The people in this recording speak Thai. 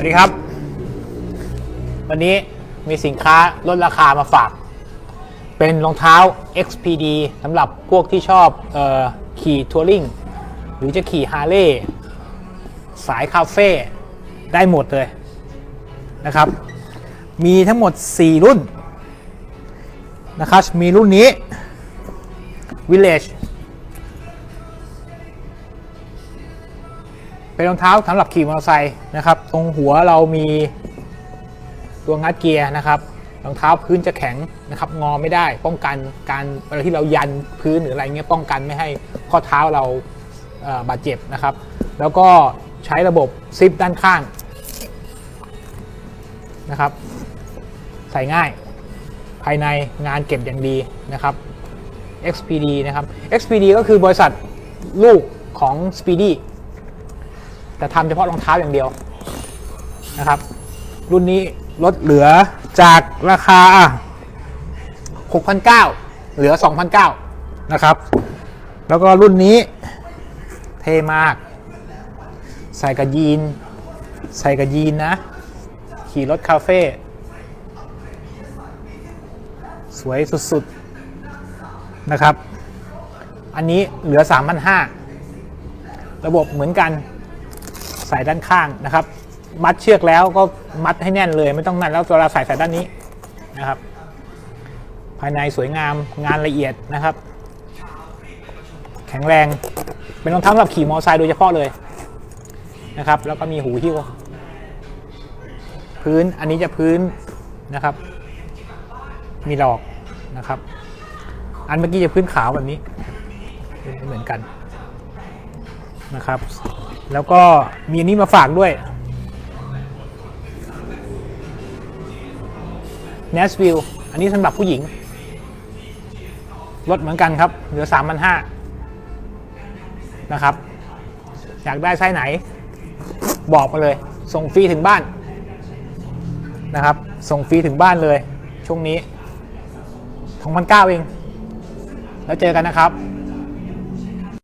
วัสดีครับ วันนี้มีสินค้าลดราคามาฝาก เป็นรองเท้า XPD สำหรับพวกที่ชอบออขี่ทัวริงหรือจะขี่ฮาร์เลย์สายคาเฟ่ได้หมดเลยนะครับ มีทั้งหมด 4 รุ่นนะครับมีรุ่นนี้ Village เป็นรองเท้าสำหรับขี่มอเตอร์ไซค์นะครับ ตรงหัวเรามีตัวงัดเกียร์นะครับรองเท้าพื้นจะแข็งนะครับงอไม่ได้ ป้องกันการเวลาที่เรายันพื้นหรืออะไรเงี้ยป้องกันไม่ให้ข้อเท้าเราเบาดเจ็บนะครับ แล้วก็ใช้ระบบซิปด้านข้างนะครับ ใส่ง่ายภายในงานเก็บอย่างดีนะครับ XPD นะครับ XPD ก็คือบริษัทลูกของ Speedy แต่ทำเฉพาะรองเท้าอย่างเดียวนะครับ รุ่นนี้ลดเหลือจากราคา 6,900 เหลือ 2,900 นะครับ แล้วก็รุ่นนี้เท่มาก ใส่กับยีน ใส่กับยีนนะ ขี่รถคาเฟ่สวยสุดๆ นะครับ อันนี้เหลือ 3,500 ระบบเหมือนกัน ใส่ด้านข้างนะครับ มัดเชือกแล้วก็มัดให้แน่นเลย ไม่ต้องนั่นแล้วเวลาใส่ใส่ด้านนี้นะครับ ภายในสวยงามงานละเอียดนะครับ แข็งแรงเป็นรองเท้าสำหรับขี่มอเตอร์ไซค์โดยเฉพาะเลยนะครับ แล้วก็มีหูหิ้วพื้นอันนี้จะพื้นนะครับ มีหลอกนะครับ อันเมื่อกี้จะพื้นขาวแบบนี้ เหมือนกัน นะครับ แล้วก็มีอันนี้มาฝากด้วย n a s v i l l e อันนี้สำหรับผู้หญิง ลดเหมือนกันครับ เหลือ 3,500นะครับ อยากได้ไซส์ไหน บอกมาเลย ส่งฟรีถึงบ้านนะครับ ส่งฟรีถึงบ้านเลย ช่วงนี้2,900เอง แล้วเจอกันนะครับ